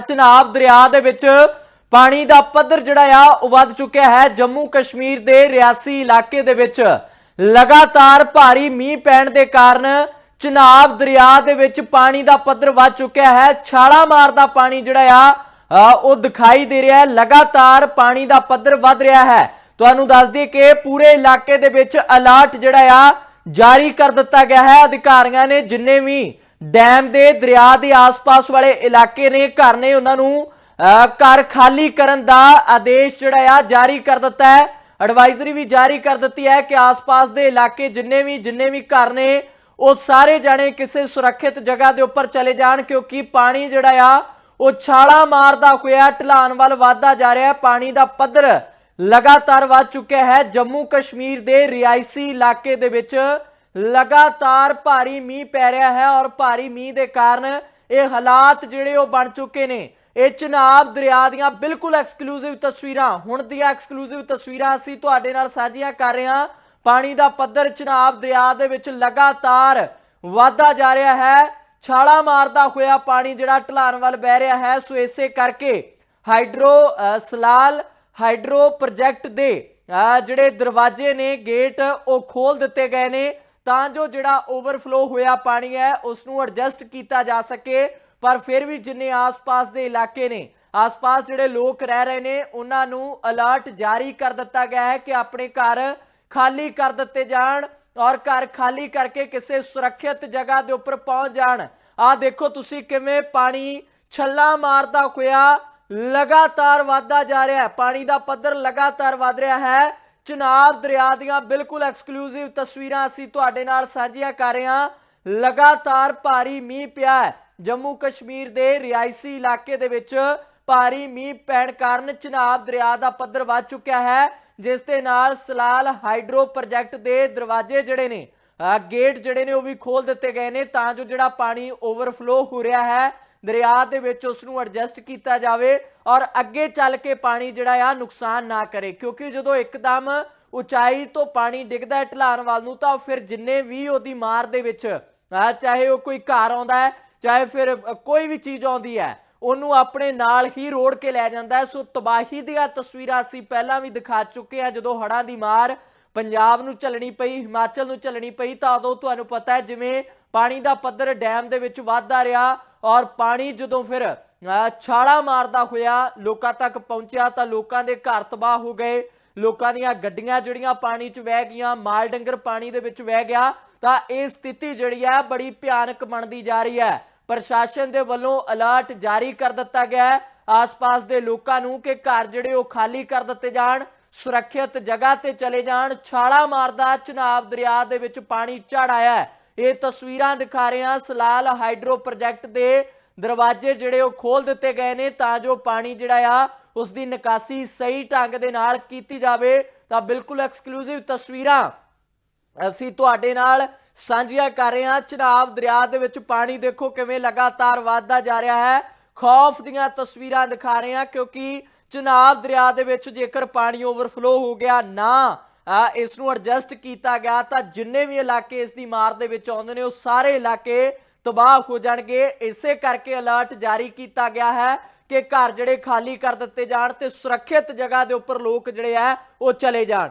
ਚਨਾਬ ਦਰਿਆ ਦੇ ਵਿੱਚ ਪਾਣੀ ਦਾ ਪੱਧਰ ਜਿਹੜਾ ਆ ਉਹ ਵੱਧ ਚੁੱਕਿਆ ਹੈ। ਜੰਮੂ ਕਸ਼ਮੀਰ ਦੇ ਰਿਆਸੀ ਇਲਾਕੇ ਦੇ ਵਿੱਚ ਲਗਾਤਾਰ ਭਾਰੀ ਮੀਂਹ ਪੈਣ ਦੇ ਕਾਰਨ ਚਨਾਬ ਦਰਿਆ ਦੇ ਵਿੱਚ ਪਾਣੀ ਦਾ ਪੱਧਰ ਵੱਧ ਚੁੱਕਿਆ ਹੈ। ਛਾਲਾ ਮਾਰਦਾ ਪਾਣੀ ਜਿਹੜਾ ਆ ਉਹ ਦਿਖਾਈ ਦੇ ਰਿਹਾ ਹੈ। ਲਗਾਤਾਰ ਪਾਣੀ ਦਾ ਪੱਧਰ ਵੱਧ ਰਿਹਾ ਹੈ। ਤੁਹਾਨੂੰ ਦੱਸ ਦਈਏ ਕਿ ਪੂਰੇ ਇਲਾਕੇ ਦੇ ਵਿੱਚ ਅਲਰਟ ਜਿਹੜਾ ਆ ਜਾਰੀ ਕਰ ਦਿੱਤਾ ਗਿਆ ਹੈ। ਅਧਿਕਾਰੀਆਂ ਨੇ ਜਿੰਨੇ ਵੀ ਡੈਮ ਦੇ ਦਰਿਆ ਦੇ ਆਸ-ਪਾਸ ਵਾਲੇ ਇਲਾਕੇ ਨੇ ਘਰ ਨੇ ਉਹਨਾਂ ਨੂੰ ਘਰ ਖਾਲੀ ਕਰਨ ਦਾ ਆਦੇਸ਼ ਜਿਹੜਾ ਆ ਜਾਰੀ ਕਰ ਦਿੱਤਾ ਹੈ। ਐਡਵਾਈਜ਼ਰੀ ਵੀ ਜਾਰੀ ਕਰ ਦਿੱਤੀ ਹੈ ਕਿ ਆਸ-ਪਾਸ ਦੇ ਇਲਾਕੇ ਜਿੰਨੇ ਵੀ ਜਿੰਨੇ ਵੀ ਘਰ ਨੇ, ਉਹ ਸਾਰੇ ਜਾਣੇ ਕਿਸੇ ਸੁਰੱਖਿਅਤ ਜਗ੍ਹਾ ਦੇ ਉੱਪਰ ਚਲੇ ਜਾਣ ਕਿਉਂਕਿ ਪਾਣੀ ਜਿਹੜਾ ਆ, ਉਹ ਛਾਲਾ ਮਾਰਦਾ ਹੋਇਆ, ਢਲਾਨ ਵੱਲ ਵਧਦਾ ਜਾ ਰਿਹਾ ਹੈ। ਪਾਣੀ ਦਾ ਪੱਧਰ ਲਗਾਤਾਰ ਵੱਧ ਚੁੱਕਿਆ ਹੈ। ਜੰਮੂ ਕਸ਼ਮੀਰ ਦੇ ਰਿਆਇਸੀ ਇਲਾਕੇ ਦੇ ਵਿੱਚ ਲਗਾਤਾਰ ਭਾਰੀ ਮੀਂਹ ਪੈ ਰਿਹਾ ਹੈ ਔਰ ਭਾਰੀ ਮੀਂਹ ਦੇ ਕਾਰਨ ਇਹ ਹਾਲਾਤ ਜਿਹੜੇ ਉਹ ਬਣ ਚੁੱਕੇ ਨੇ। ਇਹ ਚਨਾਬ ਦਰਿਆ ਦੀਆਂ ਬਿਲਕੁਲ ਐਕਸਕਲੂਸਿਵ ਤਸਵੀਰਾਂ। ਹੁਣ ਦੀਆਂ ਐਕਸਕਲੂਸਿਵ ਤਸਵੀਰਾਂ ਅਸੀਂ ਤੁਹਾਡੇ ਨਾਲ ਸਾਂਝੀਆਂ ਕਰ ਰਹੇ ਹਾਂ। ਪਾਣੀ ਦਾ ਪੱਧਰ ਚਨਾਬ ਦਰਿਆ ਦੇ ਵਿੱਚ ਲਗਾਤਾਰ ਵਧਦਾ ਜਾ ਰਿਹਾ ਹੈ। ਛਾਲਾ ਮਾਰਦਾ ਹੋਇਆ ਪਾਣੀ ਜਿਹੜਾ ਢਲਾਨ ਵੱਲ ਵਹਿ ਰਿਹਾ ਹੈ। ਸੋ ਇਸੇ ਕਰਕੇ ਹਾਈਡਰੋ ਸਲਾਲ ਹਾਈਡਰੋ ਪ੍ਰੋਜੈਕਟ ਦੇ ਜਿਹੜੇ ਦਰਵਾਜ਼ੇ ਨੇ, ਗੇਟ, ਉਹ ਖੋਲ ਦਿੱਤੇ ਗਏ ਨੇ। ਤਾਂ ਜੋ ਜਿਹੜਾ ਓਵਰਫਲੋ ਹੋਇਆ ਪਾਣੀ ਹੈ ਉਸ ਨੂੰ ਐਡਜਸਟ ਕੀਤਾ ਜਾ ਸਕੇ, ਪਰ ਫਿਰ ਵੀ ਜਿੰਨੇ ਆਸ-ਪਾਸ ਦੇ ਇਲਾਕੇ ਨੇ, ਆਸ-ਪਾਸ ਜਿਹੜੇ ਲੋਕ ਰਹਿ ਰਹੇ ਨੇ, ਉਹਨਾਂ ਨੂੰ ਅਲਰਟ ਜਾਰੀ ਕਰ ਦਿੱਤਾ ਗਿਆ ਹੈ ਕਿ ਆਪਣੇ ਘਰ ਖਾਲੀ ਕਰ ਦਿੱਤੇ ਜਾਣ ਔਰ ਘਰ ਖਾਲੀ ਕਰਕੇ ਕਿਸੇ ਸੁਰੱਖਿਅਤ ਜਗ੍ਹਾ ਦੇ ਉੱਪਰ ਪਹੁੰਚ ਜਾਣ। ਆਹ ਦੇਖੋ ਤੁਸੀਂ ਕਿਵੇਂ ਪਾਣੀ ਛੱਲਾ ਮਾਰਦਾ ਹੋਇਆ ਲਗਾਤਾਰ ਵਧਦਾ ਜਾ ਰਿਹਾ ਹੈ। ਪਾਣੀ ਦਾ ਪੱਧਰ ਲਗਾਤਾਰ ਵਧ ਰਿਹਾ ਹੈ। ਚਨਾਬ ਦਰਿਆ ਦੀਆਂ ਬਿਲਕੁਲ ਐਕਸਕਲੂਸਿਵ ਤਸਵੀਰਾਂ ਅਸੀਂ ਤੁਹਾਡੇ ਨਾਲ ਸਾਂਝੀਆਂ ਕਰ ਰਹੇ ਹਾਂ। ਲਗਾਤਾਰ ਭਾਰੀ ਮੀਂਹ ਪਿਆ ਹੈ। ਜੰਮੂ ਕਸ਼ਮੀਰ ਦੇ ਰਿਆਇਸੀ ਇਲਾਕੇ ਦੇ ਵਿੱਚ ਭਾਰੀ ਮੀਂਹ ਪੈਣ ਕਾਰਨ ਚਨਾਬ ਦਰਿਆ ਦਾ ਪੱਧਰ ਵੱਧ ਚੁੱਕਿਆ ਹੈ। ਜਿਸ ਦੇ ਨਾਲ ਸਲਾਲ ਹਾਈਡਰੋ ਪ੍ਰੋਜੈਕਟ ਦੇ ਦਰਵਾਜ਼ੇ ਜਿਹੜੇ ਨੇ ਗੇਟ ਜਿਹੜੇ ਨੇ ਉਹ ਵੀ ਖੋਲ ਦਿੱਤੇ ਗਏ ਨੇ ਤਾਂ ਜੋ ਜਿਹੜਾ ਪਾਣੀ ਓਵਰਫਲੋ ਹੋ ਰਿਹਾ ਹੈ। ਦਰਿਆ ਦੇ ਵਿੱਚ ਉਸ ਨੂੰ ਐਡਜਸਟ ਕੀਤਾ ਜਾਵੇ ਔਰ ਅੱਗੇ ਚੱਲ ਕੇ ਪਾਣੀ ਜਿਹੜਾ ਆ ਨੁਕਸਾਨ ਨਾ ਕਰੇ। ਕਿਉਂਕਿ ਜਦੋਂ ਇੱਕਦਮ ਉਚਾਈ ਤੋਂ ਪਾਣੀ ਡਿੱਗਦਾ ਹੈ ਢਲਾਨ ਵੱਲ ਨੂੰ, ਤਾਂ ਫਿਰ ਜਿੰਨੇ ਵੀ ਉਹਦੀ ਮਾਰ ਦੇ ਵਿੱਚ ਚਾਹੇ ਉਹ ਕੋਈ ਘਰ ਆਉਂਦਾ ਹੈ, ਚਾਹੇ ਫਿਰ ਕੋਈ ਵੀ ਚੀਜ਼ ਆਉਂਦੀ ਹੈ, ਉਹਨੂੰ ਆਪਣੇ ਨਾਲ ਹੀ ਰੋੜ ਕੇ ਲੈ ਜਾਂਦਾ ਸੋ ਤਬਾਹੀ ਦੀਆਂ ਤਸਵੀਰਾਂ ਅਸੀਂ ਪਹਿਲਾਂ ਵੀ ਦਿਖਾ ਚੁੱਕੇ ਹਾਂ। ਜਦੋਂ ਹੜ੍ਹਾਂ ਦੀ ਮਾਰ ਪੰਜਾਬ ਨੂੰ ਚੱਲਣੀ ਪਈ, ਹਿਮਾਚਲ ਨੂੰ ਚੱਲਣੀ ਪਈ, ਤਾਂ ਉਦੋਂ ਤੁਹਾਨੂੰ ਪਤਾ ਹੈ ਜਿਵੇਂ ਪਾਣੀ ਦਾ ਪੱਧਰ ਡੈਮ ਦੇ ਵਿੱਚ ਵੱਧਦਾ ਰਿਹਾ ਔਰ ਪਾਣੀ ਜਦੋਂ ਫਿਰ ਛਾਲਾ ਮਾਰਦਾ ਹੋਇਆ, ਲੋਕਾਂ ਤੱਕ ਪਹੁੰਚਿਆ ਤਾਂ ਲੋਕਾਂ ਦੇ ਘਰ ਤਬਾਹ ਹੋ ਗਏ। ਲੋਕਾਂ ਦੀਆਂ ਗੱਡੀਆਂ ਜਿਹੜੀਆਂ ਪਾਣੀ 'ਚ ਵਹਿ ਗਈਆਂ, ਮਾਲ ਡੰਗਰ ਪਾਣੀ ਦੇ ਵਿੱਚ ਵਹਿ ਗਿਆ, ਤਾਂ ਇਹ ਸਥਿਤੀ ਜਿਹੜੀ ਹੈ ਬੜੀ ਭਿਆਨਕ ਬਣਦੀ ਜਾ ਰਹੀ ਹੈ। ਪ੍ਰਸ਼ਾਸਨ ਦੇ ਵੱਲੋਂ ਅਲਰਟ ਜਾਰੀ ਕਰ ਦਿੱਤਾ ਗਿਆ ਹੈ। ਆਸ-ਪਾਸ ਦੇ ਲੋਕਾਂ ਨੂੰ ਕਿ ਘਰ ਜਿਹੜੇ ਉਹ ਖਾਲੀ ਕਰ ਦਿੱਤੇ ਜਾਣ, ਸੁਰੱਖਿਅਤ ਜਗ੍ਹਾ ਤੇ ਚਲੇ ਜਾਣ, ਛਾਲਾ ਮਾਰਦਾ, ਚਨਾਬ ਦਰਿਆ ਦੇ ਵਿੱਚ ਪਾਣੀ ਚੜ ਆਇਆ ਹੈ। ਇਹ ਤਸਵੀਰਾਂ ਦਿਖਾ ਰਹੇ ਹਾਂ ਸਲਾਲ ਹਾਈਡਰੋ ਪ੍ਰੋਜੈਕਟ ਦੇ ਦਰਵਾਜ਼ੇ ਜਿਹੜੇ ਉਹ ਖੋਲ ਦਿੱਤੇ ਗਏ ਨੇ ਤਾਂ ਜੋ ਪਾਣੀ ਜਿਹੜਾ ਆ ਉਸ ਦੀ ਨਿਕਾਸੀ ਸਹੀ ਢੰਗ ਦੇ ਨਾਲ ਕੀਤੀ ਜਾਵੇ। ਤਾਂ ਬਿਲਕੁਲ ਐਕਸਕਲੂਸਿਵ ਤਸਵੀਰਾਂ ਅਸੀਂ ਤੁਹਾਡੇ ਨਾਲ ਸਾਂਝੀਆਂ ਕਰ ਰਹੇ ਹਾਂ। ਚਨਾਬ ਦਰਿਆ ਦੇ ਵਿੱਚ ਪਾਣੀ ਦੇਖੋ ਕਿਵੇਂ ਲਗਾਤਾਰ ਵਧਦਾ ਜਾ ਰਿਹਾ ਹੈ। ਖੌਫ ਦੀਆਂ ਤਸਵੀਰਾਂ ਦਿਖਾ ਰਹੇ ਹਾਂ ਕਿਉਂਕਿ ਚਨਾਬ ਦਰਿਆ ਦੇ ਵਿੱਚ ਜੇਕਰ ਪਾਣੀ ਓਵਰਫਲੋ ਹੋ ਗਿਆ ਨਾ ਇਸ ਨੂੰ ਐਡਜਸਟ ਕੀਤਾ ਗਿਆ ਤਾਂ ਜਿੰਨੇ ਵੀ ਇਲਾਕੇ ਇਸ ਦੀ ਮਾਰ ਦੇ ਵਿੱਚ ਆਉਂਦੇ ਨੇ, ਉਹ ਸਾਰੇ ਇਲਾਕੇ ਤਬਾਹ ਹੋ ਜਾਣਗੇ। ਇਸੇ ਕਰਕੇ ਅਲਰਟ ਜਾਰੀ ਕੀਤਾ ਗਿਆ ਹੈ ਕਿ ਘਰ ਜਿਹੜੇ ਖਾਲੀ ਕਰ ਦਿੱਤੇ ਜਾਣ ਤੇ ਸੁਰੱਖਿਅਤ ਜਗ੍ਹਾ ਦੇ ਉੱਪਰ ਲੋਕ ਜਿਹੜੇ ਆ, ਉਹ ਚਲੇ ਜਾਣ।